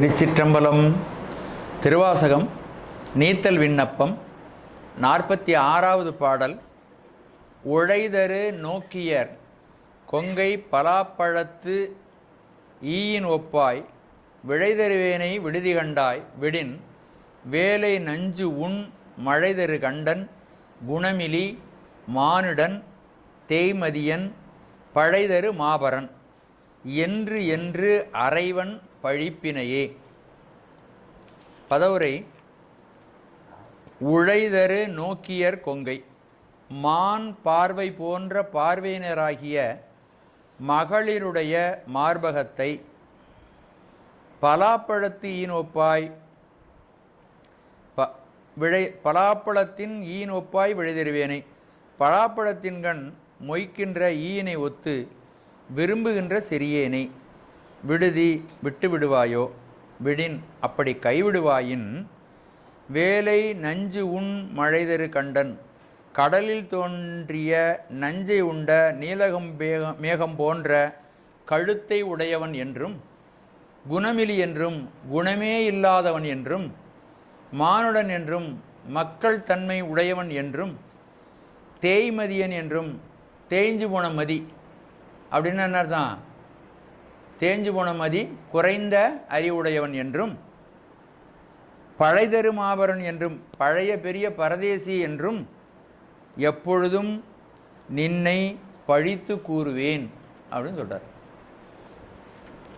திருச்சிற்றம்பலம் திருவாசகம் நீத்தல் விண்ணப்பம் நாற்பத்தி ஆறாவது பாடல் உழைதரு நோக்கியர் கொங்கை பலாப்பழத்து ஈயின் ஒப்பாய் விழைதருவேனை விடுதி கண்டாய் விடின் வேலை நஞ்சு உண் மழைதரு கண்டன் குணமிலி மானுடன் தேய்மதியன் பழைதரு மாபரன் என்று என்று அறைவன் பழிப்பினையே. பதவுரை. உழைதரு நோக்கியர் கொங்கை. மான் பார்வை போன்ற பார்வையினராகிய மகளிருடைய மார்பகத்தை பலாப்பழத்து ஈனோப்பாய் ப விழை பலாப்பழத்தின் ஈன் ஒப்பாய் விழைதருவேனை பலாப்பழத்தின்கண் மொய்க்கின்ற ஈயினை ஒத்து விரும்புகின்ற சிறியேனை. விடுதி விட்டு விடுவாயோ விடின் அப்படி கைவிடுவாயின் வேலை நஞ்சு உண் மழைதரு கண்டன். கடலில் தோன்றிய நஞ்சை உண்ட நீலகம் மேகம் மேகம் போன்ற கழுத்தை உடையவன் என்றும் குணமிலி என்றும் குணமே இல்லாதவன் என்றும் மானுடன் என்றும் மக்கள் தன்மை உடையவன் என்றும் தேய்மதியன் என்றும் தேய்ஞ்சு போன மதி. அப்படின்னு என்ன தான் தேஞ்சு போன மதி குறைந்த அறிவுடையவன் என்றும் பழைதரு மாபரன் என்றும் பழைய பெரிய பரதேசி என்றும் எப்பொழுதும் நின்னை பழித்து கூறுவேன் அப்படின்னு சொல்கிறார்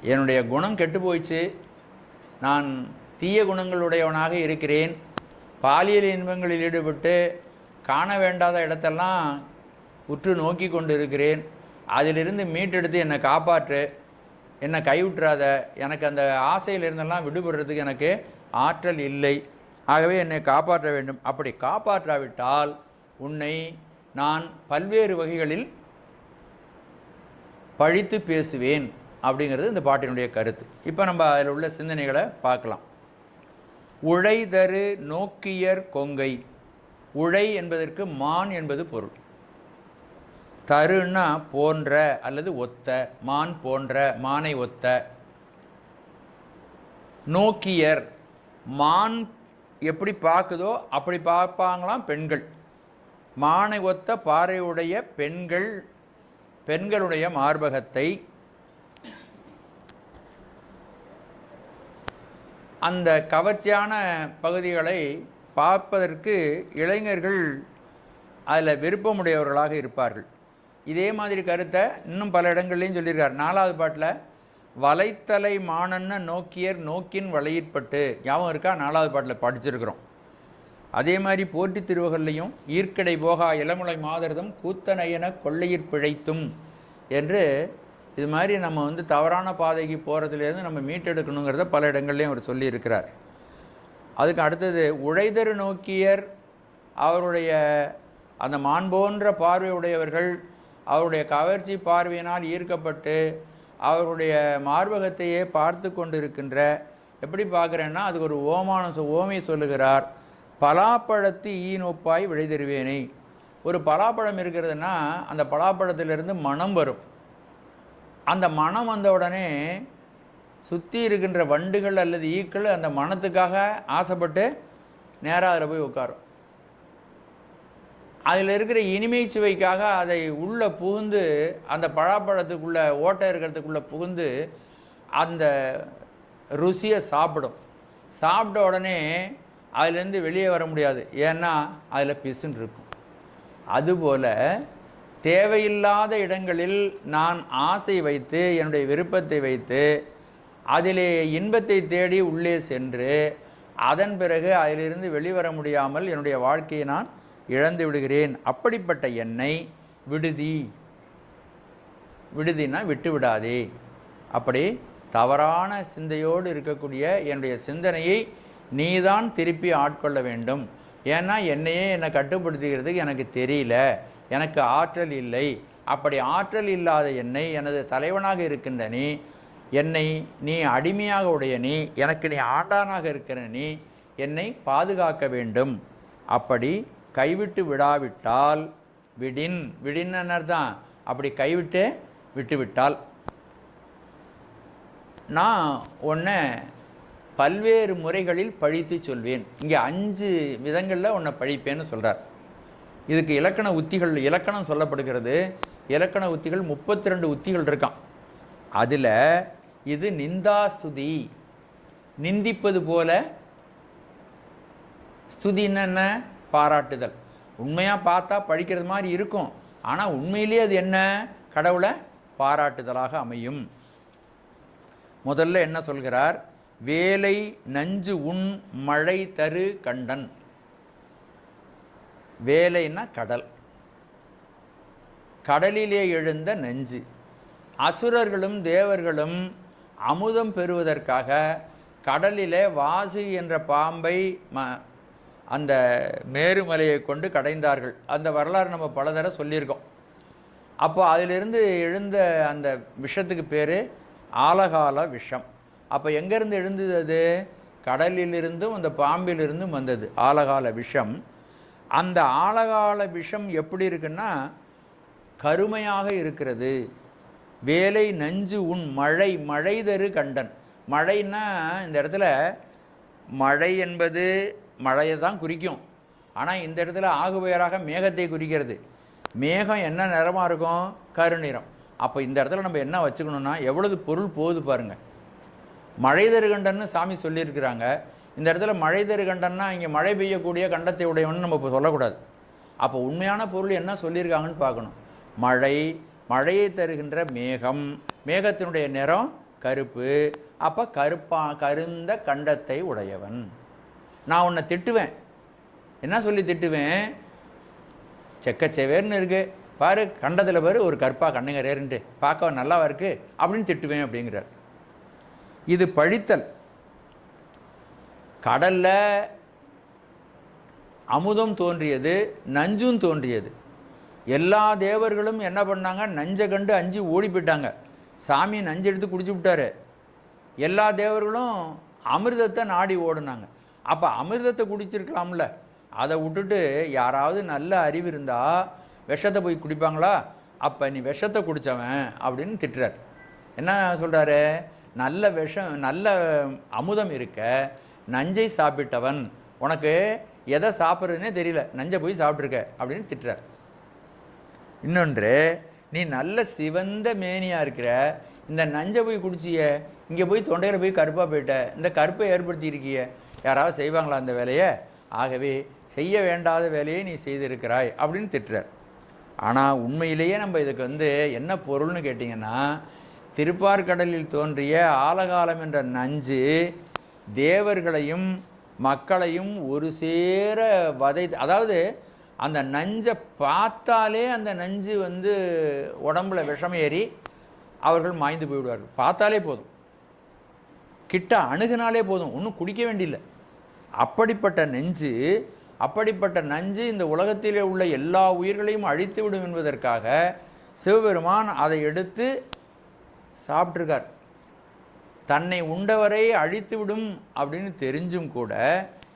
என்னுடைய குணம் கெட்டு போயிடுச்சு. நான் தீய குணங்களுடையவனாக இருக்கிறேன். பாலியல் இன்பங்களில் ஈடுபட்டு காண வேண்டாத இடத்தெல்லாம் உற்று நோக்கி கொண்டு இருக்கிறேன் அதிலிருந்து மீட்டெடுத்து என்னை காப்பாற்று. என்னை கைவிட்டுறாத எனக்கு அந்த ஆசையிலிருந்தெல்லாம் விடுபடுறதுக்கு எனக்கு ஆற்றல் இல்லை. ஆகவே என்னை காப்பாற்ற வேண்டும். அப்படி காப்பாற்றாவிட்டால் உன்னை நான் பல்வேறு வகைகளில் பழித்து பேசுவேன் அப்படிங்கிறது இந்த பாட்டினுடைய கருத்து. இப்போ நம்ம அதில் உள்ள சிந்தனைகளை பார்க்கலாம். உழைதரு நோக்கியர் கொங்கை. உழை என்பதற்கு மான் என்பது பொருள். தருன்னா போன்ற அல்லது ஒத்த மான் போன்ற மானை ஒத்த. நோக்கியர் மான் எப்படி பார்க்குதோ அப்படி பார்ப்பாங்களாம் பெண்கள். மானை ஒத்த பாறையுடைய பெண்கள் பெண்களுடைய மார்பகத்தை. அந்த கவர்ச்சியான பகுதிகளை பார்ப்பதற்கு இளைஞர்கள் அதில் விருப்பமுடையவர்களாக இருப்பார்கள். இதே மாதிரி கருத்தை இன்னும் பல இடங்கள்லையும் சொல்லியிருக்கார். நாலாவது பாட்டில் வலைத்தலை மானன்ன நோக்கியர் நோக்கின் வலையிற்பட்டு ஞாபகம் இருக்கா? நாலாவது பாட்டில் படிச்சிருக்கிறோம். அதே மாதிரி போற்றி திருவகல்லையும் ஈர்க்கடை போகா இளமுலை மாதர்தம் கூத்தனையன கொள்ளையிற் பிழைத்தும் என்று இது மாதிரி நம்ம வந்து தவறான பாதைக்கு போகிறதுலேருந்து நம்ம மீட்டெடுக்கணுங்கிறத பல இடங்கள்லையும் அவர் சொல்லியிருக்கிறார். அதுக்கு அடுத்தது உழைதரு நோக்கியர் அவருடைய அந்த மாண்போன்ற பார்வையுடையவர்கள் அவருடைய கவர்ச்சி பார்வையினால் ஈர்க்கப்பட்டு அவருடைய மார்பகத்தையே பார்த்து கொண்டிருக்கின்ற எப்படி பார்க்குறேன்னா அதுக்கு ஒரு ஓமானம் சொ- ஓமை சொல்லுகிறார் பலாப்பழத்து விடை விழைதருவேனை ஒரு பலாப்பழம் இருக்கிறதுனா அந்த பலாப்பழத்திலிருந்து மனம் வரும். அந்த மனம் வந்த உடனே சுற்றி இருக்கின்ற வண்டுகள் அல்லது ஈக்கள் அந்த மனத்துக்காக ஆசைப்பட்டு நேராக அதில் போய் உட்காரும். அதில் இருக்கிற இனிமை சுவைக்காக அதை உள்ளே புகுந்து அந்த பழாப்பழத்துக்குள்ளே ஓட்டை இருக்கிறதுக்குள்ளே புகுந்து அந்த ருசியை சாப்பிடும். சாப்பிட்ட உடனே அதுலேருந்து வெளியே வர முடியாது. ஏன்னா அதில் பிசுன்னு இருக்கும். அதுபோல் தேவையில்லாத இடங்களில் நான் ஆசை வைத்து என்னுடைய விருப்பத்தை வைத்து அதிலே இன்பத்தை தேடி உள்ளே சென்று அதன் பிறகு அதிலிருந்து வெளிவர முடியாமல் என்னுடைய வாழ்க்கையை நான் இழந்து விடுகிறேன். அப்படிப்பட்ட என்னை விடுதி. விடுதினா விட்டு விடாதே. அப்படி தவறான சிந்தையோடு இருக்கக்கூடிய என்னுடைய சிந்தனையை நீதான் திருப்பி ஆட்கொள்ள வேண்டும். ஏன்னா என்னையே என்னை கட்டுப்படுத்துகிறதுக்கு எனக்கு தெரியல. எனக்கு ஆற்றல் இல்லை. அப்படி ஆற்றல் இல்லாத என்னை எனது தலைவனாக இருக்கின்ற நீ என்னை நீ அடிமையாக உடைய நீ எனக்கு நீ ஆண்டானாக இருக்கிற நீ என்னை பாதுகாக்க வேண்டும். அப்படி கைவிட்டு விடாவிட்டால் விடின் விடின் தான் அப்படி கைவிட்டு விட்டுவிட்டால். நான் உன்னை பல்வேறு முறைகளில் பழித்து சொல்வேன். இங்கே அஞ்சு விதங்களில் உன்னை பழிப்பேன்னு சொல்கிறார் இதுக்கு இலக்கண உத்திகள் இலக்கணம் சொல்லப்படுகிறது. இலக்கண உத்திகள் முப்பத்தி ரெண்டு உத்திகள் இருக்கான் அதில் இது நிந்தாஸ்துதி. நிந்திப்பது போல. ஸ்துதின்னா என்ன பாராட்டுதல். உண்மையாக பார்த்தா பழிக்கிறது மாதிரி இருக்கும். ஆனால் உண்மையிலேயே அது என்ன? கடவுளை பாராட்டுதலாக அமையும். முதல்ல என்ன சொல்கிறார்? வேலை நஞ்சு உண் மழை தரு கண்டன். வேலைன்னா கடல். கடலிலே எழுந்த நஞ்சு. அசுரர்களும் தேவர்களும் அமுதம் பெறுவதற்காக கடலிலே வாசு என்ற பாம்பை ம அந்த மேருமலையை கொண்டு கடைந்தார்கள். அந்த வரலாறு நம்ம பல தடவை சொல்லியிருக்கோம். அப்போ அதிலிருந்து எழுந்த அந்த விஷத்துக்கு பேர் ஆலகால விஷம். அப்போ எங்கேருந்து எழுந்தது அது? கடலிலிருந்தும் அந்த பாம்பிலிருந்தும் வந்தது ஆலகால விஷம். அந்த ஆலகால விஷம் எப்படி இருக்குன்னா கருமையாக இருக்கிறது. வேலை நஞ்சு உன் மழை மழை தரு கண்டன். மழைன்னா இந்த இடத்துல மழை என்பது மழையை தான் குறிக்கும். ஆனால் இந்த இடத்துல ஆகுபெயராக மேகத்தை குறிக்கிறது. மேகம் என்ன நிறமாக இருக்கும்? கருநிறம் அப்போ இந்த இடத்துல நம்ம என்ன வச்சுக்கணும்னா எவ்வளவு பொருள் போகுது பாருங்க. மழை தருகண்டன்னு சாமி சொல்லியிருக்கிறாங்க. இந்த இடத்துல மழை தருகண்டன்னா இங்கே மழை பெய்யக்கூடிய கண்டத்தை உடையவன் நம்ம இப்போ சொல்லக்கூடாது. அப்போ உண்மையான பொருள் என்ன சொல்லியிருக்காங்கன்னு பார்க்கணும். மழை மழையை தருகின்ற மேகம். மேகத்தினுடைய நிறம் கருப்பு. அப்போ கருப்பா கருந்த கண்டத்தை உடையவன். நான் உன்னை திட்டுவேன். என்ன சொல்லி திட்டுவேன்? செக்கச்சேவேர்னு இருக்கு. பாரு கண்டத்தில் பாரு ஒரு கற்பா கண்ணுங்கரேருன்ட்டு பார்க்க நல்லாவா இருக்கு? அப்படின்னு திட்டுவேன் அப்படிங்கிறார். இது பழித்தல் கடலில் அமுதம் தோன்றியது நஞ்சும் தோன்றியது. எல்லா தேவர்களும் என்ன பண்ணாங்க? நஞ்சை கண்டு அஞ்சு ஓடி போயிட்டாங்க சாமி நஞ்சு எடுத்து குடிச்சு விட்டாரு. எல்லா தேவர்களும் அமிர்தத்தை நாடி ஓடுனாங்க. அப்போ அமிர்தத்தை குடிச்சிருக்கலாம்ல. அதை விட்டுட்டு யாராவது நல்ல அறிவு இருந்தால் விஷத்தை போய் குடிப்பாங்களா? அப்போ நீ விஷத்தை குடித்தவன் அப்படின்னு திட்டுறார். என்ன சொல்கிறாரு நல்ல விஷம் நல்ல அமுதம் இருக்க நஞ்சை சாப்பிட்டவன் உனக்கு எதை சாப்பிட்றதுனே தெரியல நஞ்சை போய் சாப்பிட்ருக்க அப்படின்னு திட்டுறார். இன்னொன்று நீ நல்ல சிவந்த மேனியாக இருக்கிற இந்த நஞ்சை போய் குடிச்சிய இங்கே போய் தொண்டையில் போய் கருப்பாக போயிட்ட இந்த கருப்பை ஏற்படுத்தியிருக்கிய யாராவது செய்வாங்களா அந்த வேலையை? ஆகவே செய்ய வேண்டாத வேலையை நீ செய்திருக்கிறாய் அப்படின்னு திட்டுறார். ஆனால் உண்மையிலேயே நம்ம இதுக்கு வந்து என்ன பொருள்னு கேட்டிங்கன்னா திருப்பார்கடலில் தோன்றிய ஆலகாலம் என்ற நஞ்சு தேவர்களையும் மக்களையும் ஒரு சேர வதை அதாவது அந்த நஞ்சை பார்த்தாலே அந்த நஞ்சு வந்து உடம்புல விஷம் ஏறி அவர்கள் மாய்ந்து போயிடுவார்கள். பார்த்தாலே போதும். கிட்ட அணுகுனாலே போதும். ஒன்றும் குடிக்க வேண்டியில்லை. அப்படிப்பட்ட நெஞ்சு அப்படிப்பட்ட நஞ்சு இந்த உலகத்திலே உள்ள எல்லா உயிர்களையும் அழித்து விடும் என்பதற்காக சிவபெருமான் அதை எடுத்து சாப்பிட்ருக்கார் தன்னை உண்டவரை அழித்து விடும் அப்படின்னு தெரிஞ்சும் கூட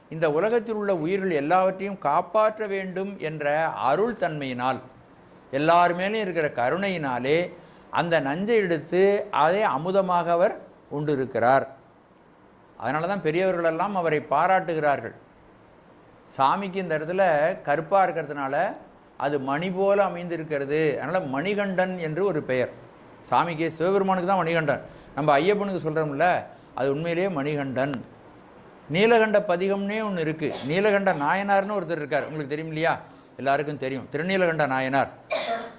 இந்த உலகத்தில் உள்ள உயிர்கள் எல்லாவற்றையும் காப்பாற்ற வேண்டும் என்ற அருள் தன்மையினால் எல்லாருமேலையும் இருக்கிற கருணையினாலே அந்த நஞ்சை எடுத்து அதை அமுதமாக அவர் உண்டிருக்கிறார். அதனால தான் பெரியவர்களெல்லாம் அவரை பாராட்டுகிறார்கள். சாமிக்கு இந்த இடத்துல கருப்பாக இருக்கிறதுனால அது மணி போல அமைந்திருக்கிறது. அதனால் மணிகண்டன் என்று ஒரு பெயர். சாமிக்கு சிவபெருமானுக்கு தான் மணிகண்டன். நம்ம ஐயப்பனுக்கு சொல்கிறோம்ல அது உண்மையிலேயே மணிகண்டன். நீலகண்ட பதிகம்னே ஒன்று இருக்குது நீலகண்ட நாயனார்னு ஒருத்தர் இருக்கார். உங்களுக்கு தெரியும் இல்லையா? எல்லாருக்கும் தெரியும். திருநீலகண்ட நாயனார்.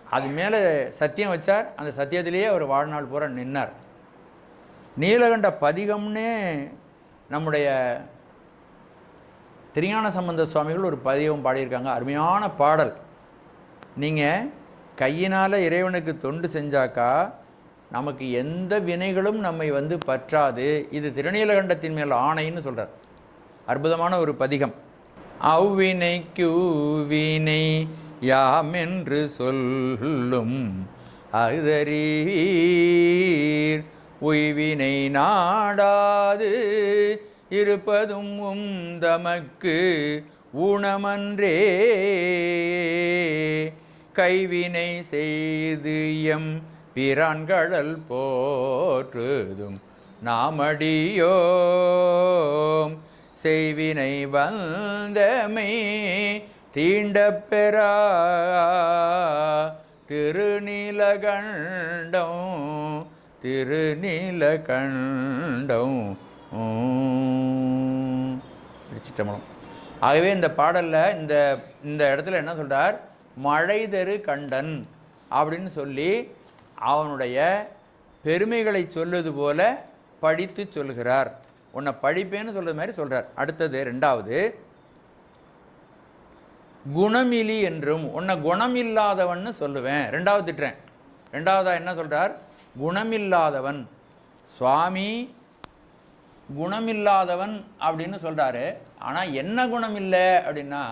அது மேலே சத்தியம் வச்சார். அந்த சத்தியத்திலேயே அவர் வாழ்நாள் பூரா நின்னார். நீலகண்ட பதிகம்னே நம்முடைய திருஞான சம்பந்த சுவாமிகள் ஒரு பதிவும் பாடியிருக்காங்க. அருமையான பாடல். நீங்கள் கையினால் இறைவனுக்கு தொண்டு செஞ்சாக்கா நமக்கு எந்த வினைகளும் நம்மை வந்து பற்றாது. இது திருநீலகண்டத்தின் மேல் ஆணைன்னு சொல்கிறார் அற்புதமான ஒரு பதிகம். அவ்வினைக்குவினை யாம் யாமென்று சொல்லும் அதரீர் உய்வினை நாடாது இருப்பதும் உம் தமக்கு ஊனமன்றே. கைவினை செய்து எம் பிரான்கடல் போற்றுதும் நாமடியோம். செய்வினை வந்தமை தீண்டப்பெறா. பெறா திருநீலகண்டம். திருநீலகண்டம். திருச்சிட்டம்பலம் ஆகவே இந்த பாடலில் இந்த இந்த இடத்துல என்ன சொல்கிறார் மழைதரு கண்டன் அப்படின்னு சொல்லி அவனுடைய பெருமைகளை சொல்லுவது போல படித்து சொல்கிறார். உன்னை படிப்பேன்னு சொல்கிற மாதிரி சொல்கிறார் அடுத்தது ரெண்டாவது குணமிலி என்றும் உன்னை குணமில்லாதவன்னு சொல்லுவேன். ரெண்டாவது திட்டுறேன். ரெண்டாவதாக என்ன சொல்கிறார் குணமில்லாதவன். சுவாமி குணமில்லாதவன் அப்படின்னு சொல்கிறாரு ஆனால் என்ன குணம் இல்லை அப்படின்னா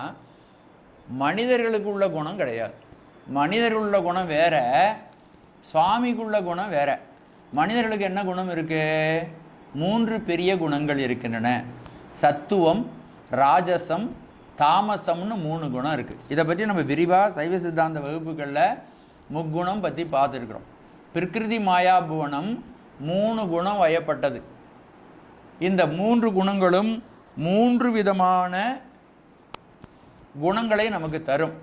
மனிதர்களுக்கு உள்ள குணம் கிடையாது. மனிதர்களுள்ள குணம் வேற சுவாமிக்குள்ள குணம் வேற. மனிதர்களுக்கு என்ன குணம் இருக்குது மூன்று பெரிய குணங்கள் இருக்கின்றன. சத்துவம் ராஜசம் தாமசம்னு மூணு குணம் இருக்குது இதை பற்றி நம்ம விரிவாக சைவ சித்தாந்த வகுப்புகளில் முக்குணம் பற்றி பார்த்துருக்குறோம். பிரகிருதி மாயாபுவனம் மூணு குணம் வயப்பட்டது. இந்த மூன்று குணங்களும் மூன்று விதமான குணங்களை நமக்கு தரும்.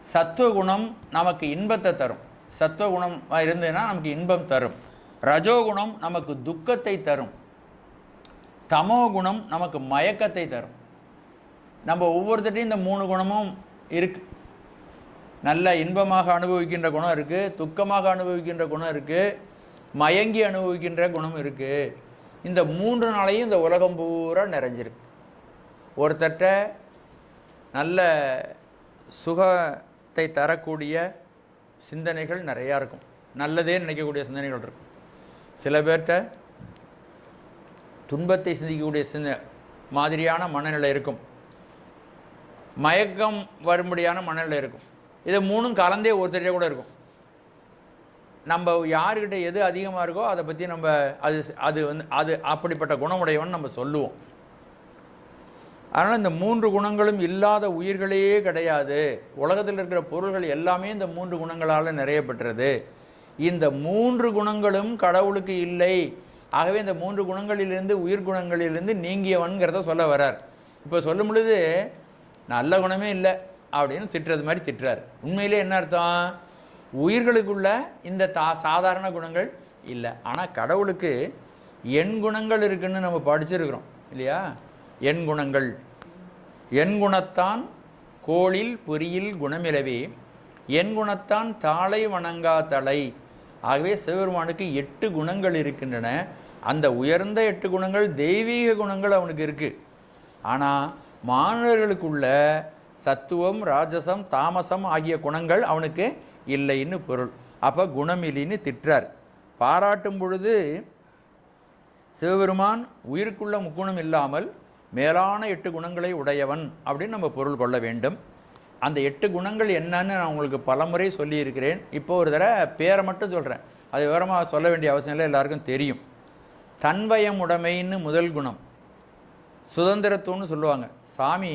சத்துவகுணம் நமக்கு இன்பத்தை தரும். சத்துவகுணம் இருந்ததுன்னா நமக்கு இன்பம் தரும். ரஜோகுணம் நமக்கு துக்கத்தை தரும். தமோ குணம் நமக்கு மயக்கத்தை தரும். நம்ம ஒவ்வொருத்தட்டையும் இந்த மூணு குணமும் இருக்கு. நல்ல இன்பமாக அனுபவிக்கின்ற குணம் இருக்குது துக்கமாக அனுபவிக்கின்ற குணம் இருக்குது மயங்கி அனுபவிக்கின்ற குணம் இருக்குது இந்த மூன்று நாளையும் இந்த உலகம் பூரா நிறைஞ்சிருக்கு. ஒருத்தட்ட நல்ல சுகத்தை தரக்கூடிய சிந்தனைகள் நிறையா இருக்கும். நல்லதே நினைக்கக்கூடிய சிந்தனைகள் இருக்கும். சில பேர்கிட்ட துன்பத்தை சிந்திக்கக்கூடிய சிந்த மாதிரியான மனநிலை இருக்கும். மயக்கம் வரும்படியான மனநிலை இருக்கும். இது மூணும் கலந்தே ஒருத்தரே கூட இருக்கும். நம்ம யாருக்கிட்ட எது அதிகமாக இருக்கோ அதை பற்றி நம்ம அது அது வந்து அது அப்படிப்பட்ட குணமுடையவன் நம்ம சொல்லுவோம். அதனால் இந்த மூன்று குணங்களும் இல்லாத உயிர்களே கிடையாது. உலகத்தில் இருக்கிற பொருள்கள் எல்லாமே இந்த மூன்று குணங்களால் நிறைய பெற்றது இந்த மூன்று குணங்களும் கடவுளுக்கு இல்லை. ஆகவே இந்த மூன்று குணங்களிலிருந்து உயிர் குணங்களிலிருந்து நீங்கியவன்கிறத சொல்ல வரார் இப்போ சொல்லும் பொழுது நல்ல குணமே இல்லை. அப்படின்னு திட்டுறது மாதிரி திட்டுறார். உண்மையிலே என்ன அர்த்தம்? உயிர்களுக்குள்ள இந்த தா சாதாரண குணங்கள் இல்லை. ஆனால் கடவுளுக்கு எண் குணங்கள் இருக்குன்னு நம்ம படிச்சிருக்கிறோம் இல்லையா? எண் குணங்கள். எண் குணத்தான் கோளில் பொறியில் குணமிலவே எண் குணத்தான் தாளை வணங்கா தலை. ஆகவே சிவபெருமானுக்கு எட்டு குணங்கள் இருக்கின்றன. அந்த உயர்ந்த எட்டு குணங்கள் தெய்வீக குணங்கள் அவனுக்கு இருக்குது ஆனால் மாணவர்களுக்குள்ள சத்துவம் ராஜசம் தாமசம் ஆகிய குணங்கள் அவனுக்கு இல்லைன்னு பொருள். அப்போ குணமில்லின்னு திட்டார் பாராட்டும் பொழுது சிவபெருமான் உயிருக்குள்ள முக்குணம் இல்லாமல் மேலான எட்டு குணங்களை உடையவன் அப்படின்னு நம்ம பொருள் கொள்ள வேண்டும். அந்த எட்டு குணங்கள் என்னன்னு நான் உங்களுக்கு பலமுறை சொல்லியிருக்கிறேன். இப்போ ஒரு தடவை பேரை மட்டும் சொல்கிறேன் அது விவரமாக சொல்ல வேண்டிய அவசியம் இல்லை எல்லாருக்கும் தெரியும். தன்வயம் உடைமைன்னு முதல் குணம். சுதந்திரத்துவம்னு சொல்லுவாங்க. சாமி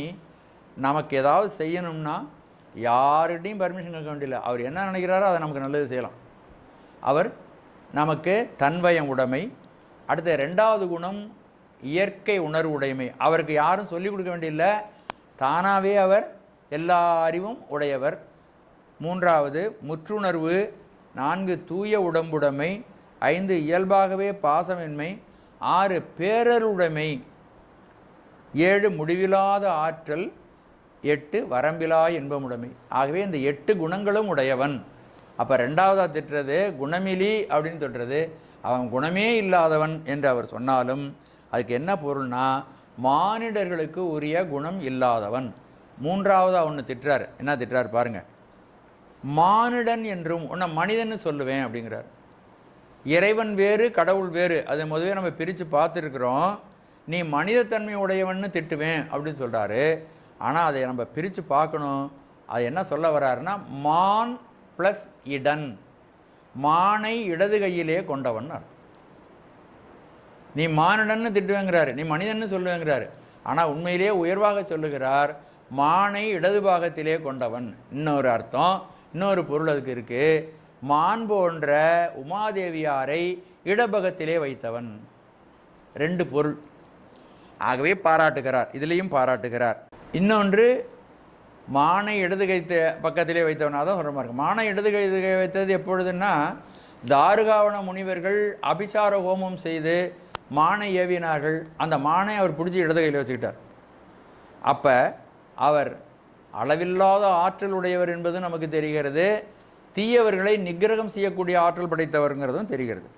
நமக்கு ஏதாவது செய்யணும்னா யார்கிட்டையும் பர்மிஷன் கேட்க வேண்டியதில்லை. அவர் என்ன நினைக்கிறாரோ அதை நமக்கு நல்லது செய்யலாம். அவர் நமக்கு தன்வயம் உடைமை அடுத்த ரெண்டாவது குணம் இயற்கை உணர்வு உடைமை. அவருக்கு யாரும் சொல்லிக் கொடுக்க வேண்டியதில்லை. தானாகவே அவர் எல்லா அறிவும் உடையவர். மூன்றாவது முற்றுணர்வு. நான்கு தூய உடம்புடைமை. ஐந்து இயல்பாகவே பாசமின்மை. ஆறு பேரருடைமை ஏழு முடிவில்லாத ஆற்றல். எட்டு வரம்பிலா இன்பமுடைமை. ஆகவே இந்த எட்டு குணங்களும் உடையவன். அப்போ ரெண்டாவதாக திட்டுறது? குணமிலி அப்படின்னு சொல்கிறது அவன் குணமே இல்லாதவன் என்று அவர் சொன்னாலும் அதுக்கு என்ன பொருள்னா மானிடர்களுக்கு உரிய குணம் இல்லாதவன். மூன்றாவதாக ஒன்று திட்டுறார். என்ன திட்டுறார் பாருங்கள் மானிடன் என்றும் உன்னை மனிதன்னு சொல்லுவேன் அப்படிங்கிறார். இறைவன் வேறு கடவுள் வேறு. அதை முதவே நம்ம பிரித்து பார்த்துருக்குறோம். நீ மனிதத்தன்மை உடையவன்னு திட்டுவேன் அப்படின்னு சொல்கிறாரு ஆனால் அதை நம்ம பிரித்து பார்க்கணும். அது என்ன சொல்ல வர்றாருன்னா மான் ப்ளஸ் இடன். மானை இடது கையிலே கொண்டவன் அர்த்தம். நீ மானுடன்னு திட்டுவேங்கிறாரு நீ மனிதன்னு சொல்லுவேங்கிறாரு. ஆனால் உண்மையிலேயே உயர்வாக சொல்லுகிறார் மானை இடது பாகத்திலே கொண்டவன். இன்னொரு அர்த்தம் இன்னொரு பொருள் அதுக்கு இருக்குது மான் போன்ற உமாதேவியாரை இடபகத்திலே வைத்தவன். ரெண்டு பொருள். ஆகவே பாராட்டுகிறார் இதுலேயும் பாராட்டுகிறார். இன்னொன்று மானை இடது கை பக்கத்திலே வைத்தவனாக தான் சொல்கிற மாதிரி மானை இடது கை கை வைத்தது எப்பொழுதுன்னா தாருகாவண முனிவர்கள் அபிசார ஹோமம் செய்து மானை ஏவினார்கள். அந்த மானை அவர் பிடிச்சி இடது கையில் வச்சுக்கிட்டார். அப்போ அவர் அளவில்லாத ஆற்றல் உடையவர் என்பது நமக்கு தெரிகிறது. தீயவர்களை நிகிரகம் செய்யக்கூடிய ஆற்றல் படைத்தவருங்கிறதும் தெரிகிறது.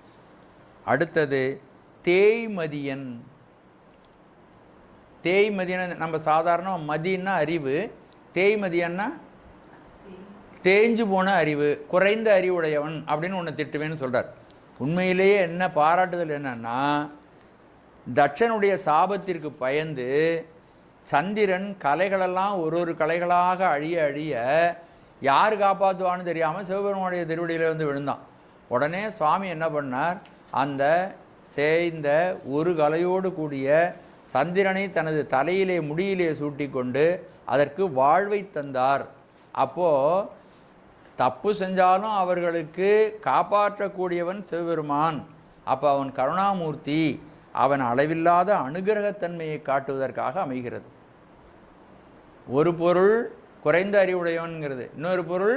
அடுத்தது தேய்மதியன். தேய்மதியன் நம்ம சாதாரண மதின்னா அறிவு தேய்மதியன்னா தேஞ்சு போன அறிவு குறைந்த அறிவுடையவன் அப்படின்னு ஒன்று திட்டுவேன்னு சொல்கிறார் உண்மையிலேயே என்ன பாராட்டுதல் என்னன்னா தட்சனுடைய சாபத்திற்கு பயந்து சந்திரன் கலைகளெல்லாம் ஒரு ஒரு கலைகளாக அழிய அழிய யார் காப்பாற்றுவான்னு தெரியாமல் சிவபெருமானுடைய திருவடியில் வந்து விழுந்தான். உடனே சுவாமி என்ன பண்ணார்? அந்த தேய்ந்த ஒரு கலையோடு கூடிய சந்திரனை தனது தலையிலே முடியிலே சூட்டிக்கொண்டு அதற்கு வாழ்வை தந்தார். அப்போது தப்பு செஞ்சாலும் அவர்களுக்கு காப்பாற்றக்கூடியவன் சிவபெருமான். அப்போ அவன் கருணாமூர்த்தி அவன் அளவில்லாத அனுகிரகத்தன்மையை காட்டுவதற்காக அமைகிறது. ஒரு பொருள் குறைந்த அறிவுடையவன்கிறது இன்னொரு பொருள்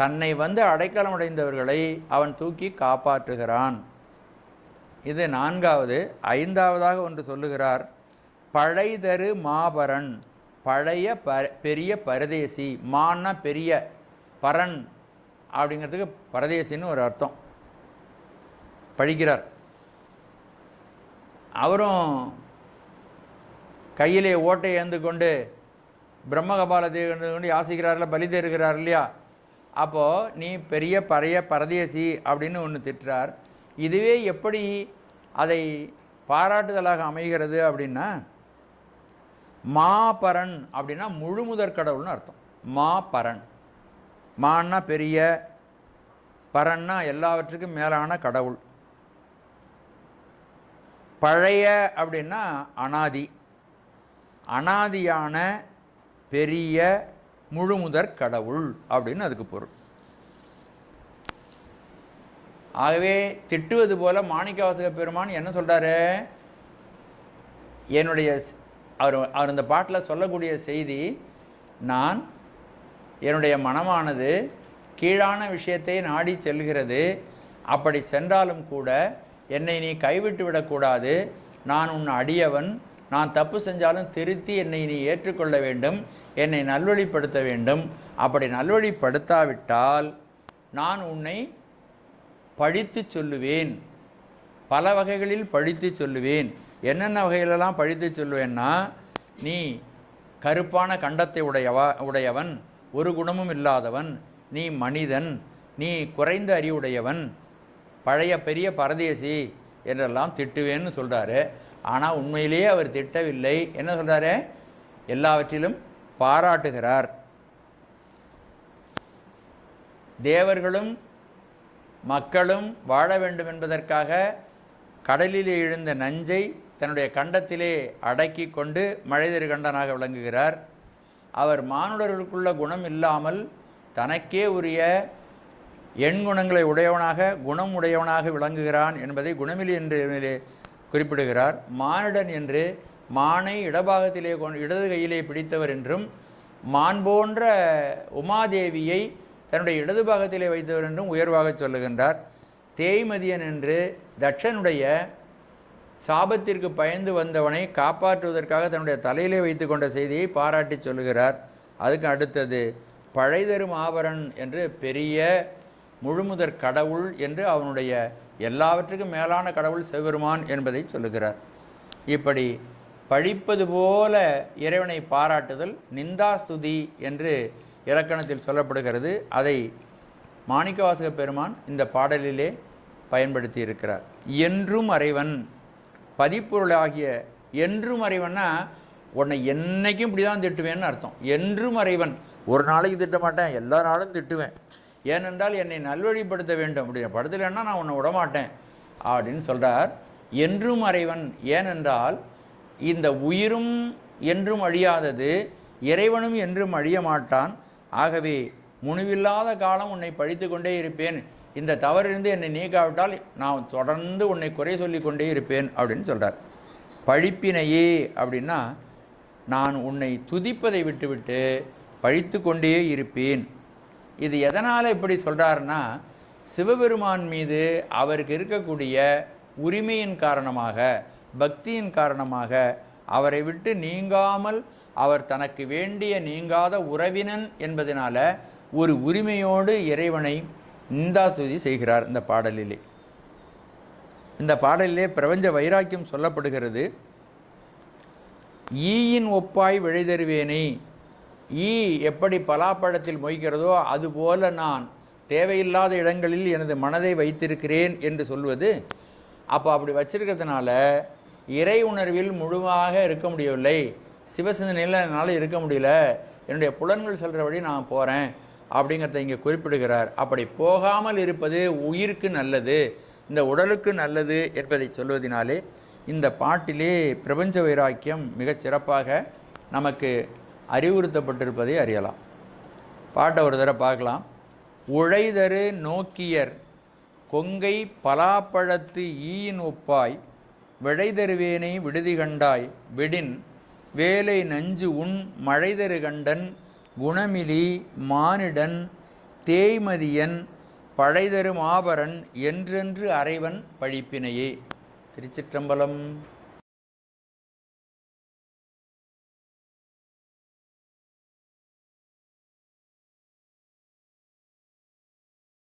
தன்னை வந்து அடைக்கலம் அடைந்தவர்களை அவன் தூக்கி காப்பாற்றுகிறான். இது நான்காவது ஐந்தாவதாக ஒன்று சொல்லுகிறார். பழைதரு மாபரன் பழைய ப பெரிய பரதேசி மான்னா பெரிய பரன் அப்படிங்கிறதுக்கு பரதேசின்னு ஒரு அர்த்தம். படிக்கிறார். அவரும் கையிலே ஓட்டை ஏந்து கொண்டு பிரம்மகபால ஏந்து கொண்டு யாசிக்கிறார்ல பலி தருகிறார் இல்லையா? அப்போது நீ பெரிய பறைய பரதேசி அப்படின்னு ஒன்று திட்டுறார். இதுவே எப்படி அதை பாராட்டுதலாக அமைகிறது அப்படின்னா மாபரன் அப்படின்னா முழுமுதற் கடவுள்னு அர்த்தம். மாபரன் மான்னா பெரிய பரன்னா எல்லாவற்றுக்கும் மேலான கடவுள். பழைய அப்படின்னா அனாதி. அனாதியான பெரிய முழுமுதற் கடவுள் அப்படின்னு அதுக்கு பொருள். ஆகவே திட்டுவது போல மாணிக்கவாசக பெருமான் என்ன சொல்கிறாரு என்னுடைய அவர் அவர் இந்த பாட்டில் சொல்லக்கூடிய செய்தி நான் என்னுடைய மனமானது கீழான விஷயத்தை நாடி செல்கிறது. அப்படி சென்றாலும் கூட என்னை நீ கைவிட்டு விடக்கூடாது நான் உன் அடியவன். நான் தப்பு செஞ்சாலும் திருத்தி என்னை நீ ஏற்றுக்கொள்ள வேண்டும். என்னை நல்வழிப்படுத்த வேண்டும். அப்படி நல்வழிப்படுத்தாவிட்டால் நான் உன்னை பழித்துச் சொல்லுவேன். பல வகைகளில் பழித்து சொல்லுவேன். என்னென்ன வகையிலெல்லாம் பழித்து சொல்லுவேன்னா நீ கருப்பான கண்டத்தை உடையவா உடையவன் ஒரு குணமும் இல்லாதவன் நீ மனிதன் நீ குறைந்த அறிவுடையவன் பழைய பெரிய பரதேசி என்றெல்லாம் திட்டுவேன்னு சொல்கிறாரு ஆனால் உண்மையிலேயே அவர் திட்டவில்லை. என்ன சொல்கிறாரு எல்லாவற்றிலும் பாராட்டுகிறார். தேவர்களும் மக்களும் வாழ வேண்டும் என்பதற்காக கடலிலே எழுந்த நஞ்சை தன்னுடைய கண்டத்திலே அடக்கி கொண்டு மழைதரு கண்டனாக விளங்குகிறார். அவர் மானுடர்களுக்குள்ள குணம் இல்லாமல் தனக்கே உரிய எண்குணங்களை உடையவனாக குணம் உடையவனாக விளங்குகிறான் என்பதை குணமிலி என்று குறிப்பிடுகிறார். மானிடன் என்று மானை இடபாகத்திலே கொண்டு இடது கையிலே பிடித்தவர் என்றும் மான் போன்ற உமாதேவியை தன்னுடைய இடது பாகத்திலே வைத்தவர் என்றும் உயர்வாக சொல்லுகின்றார். தேய்மதியன் என்று தட்சனுடைய சாபத்திற்கு பயந்து வந்தவனை காப்பாற்றுவதற்காக தன்னுடைய தலையிலே வைத்து கொண்ட செய்தியை பாராட்டி சொல்லுகிறார். அதுக்கு அடுத்தது பழைதரும் ஆபரன் என்று பெரிய முழுமுதற் கடவுள் என்று அவனுடைய எல்லாவற்றுக்கும் மேலான கடவுள் சிவபெருமான் என்பதை சொல்லுகிறார். இப்படி பழிப்பது போல இறைவனை பாராட்டுதல் நிந்தாஸ்துதி என்று இலக்கணத்தில் சொல்லப்படுகிறது. அதை மாணிக்கவாசக பெருமான் இந்த பாடலிலே பயன்படுத்தி இருக்கிறார் என்றும் அறைவன் பதிப்பொருளாகிய என்றும் அறைவன்னா உன்னை என்னைக்கும் இப்படி தான் திட்டுவேன்னு அர்த்தம். என்றும் அறைவன் ஒரு நாளைக்கு திட்ட மாட்டேன் எல்லா நாளும் திட்டுவேன். ஏனென்றால் என்னை நல்வழிப்படுத்த வேண்டும். அப்படி படுத்தலைன்னா நான் உன்னை விடமாட்டேன் அப்படின்னு சொல்கிறார் என்றும் அறைவன் ஏனென்றால் இந்த உயிரும் என்றும் அழியாதது இறைவனும் என்றும் அழிய மாட்டான் ஆகவே முனிவில்லாத காலம் உன்னை பழித்து கொண்டே இருப்பேன். இந்த தவறிலிருந்து என்னை நீக்காவிட்டால் நான் தொடர்ந்து உன்னை குறை சொல்லி கொண்டே இருப்பேன் அப்படின்னு சொல்கிறார் பழிப்பினையே அப்படின்னா நான் உன்னை துதிப்பதை விட்டுவிட்டு பழித்து கொண்டே இருப்பேன். இது எதனால் இப்படி சொல்கிறாருன்னா சிவபெருமான் மீது அவருக்கு இருக்கக்கூடிய உரிமையின் காரணமாக பக்தியின் காரணமாக அவரை விட்டு நீங்காமல் அவர் தனக்கு வேண்டிய நீங்காத உறவினன் என்பதனால ஒரு உரிமையோடு இறைவனை நிந்தாதுதி செய்கிறார் இந்த பாடலிலே. இந்த பாடலிலே பிரபஞ்ச வைராக்கியம் சொல்லப்படுகிறது. ஈயின் ஒப்பாய் விழை தருவேனே ஈ எப்படி பலாப்பழத்தில் மொய்க்கிறதோ அதுபோல நான் தேவையில்லாத இடங்களில் எனது மனதை வைத்திருக்கிறேன் என்று சொல்வது. அப்போ அப்படி வச்சிருக்கிறதுனால இறை உணர்வில் முழுமையாக இருக்க முடியவில்லை. சிவசிந்தனையில் என்னால் இருக்க முடியல. என்னுடைய புலன்கள் செல்கிற வழி நான் போகிறேன் அப்படிங்கிறத இங்கே குறிப்பிடுகிறார். அப்படி போகாமல் இருப்பது உயிருக்கு நல்லது இந்த உடலுக்கு நல்லது என்பதை சொல்வதனாலே இந்த பாட்டிலே பிரபஞ்ச வைராக்கியம் மிகச் சிறப்பாக நமக்கு அறிவுறுத்தப்பட்டிருப்பதை அறியலாம். பாட்டை ஒரு தடவை பார்க்கலாம். உழைதரு நோக்கியர் கொங்கை பலாப்பழத்து ஈயின் ஒப்பாய் விழைதருவேனை விடுதி கண்டாய் விடின் வேலை நஞ்சு உன் மழைதரு கண்டன் குணமிலி மானிடன் தேய்மதியன் பழைதரு மாபரன் என்றென்று அறைவன் பழிப்பினையே. திருச்சிற்றம்பலம்.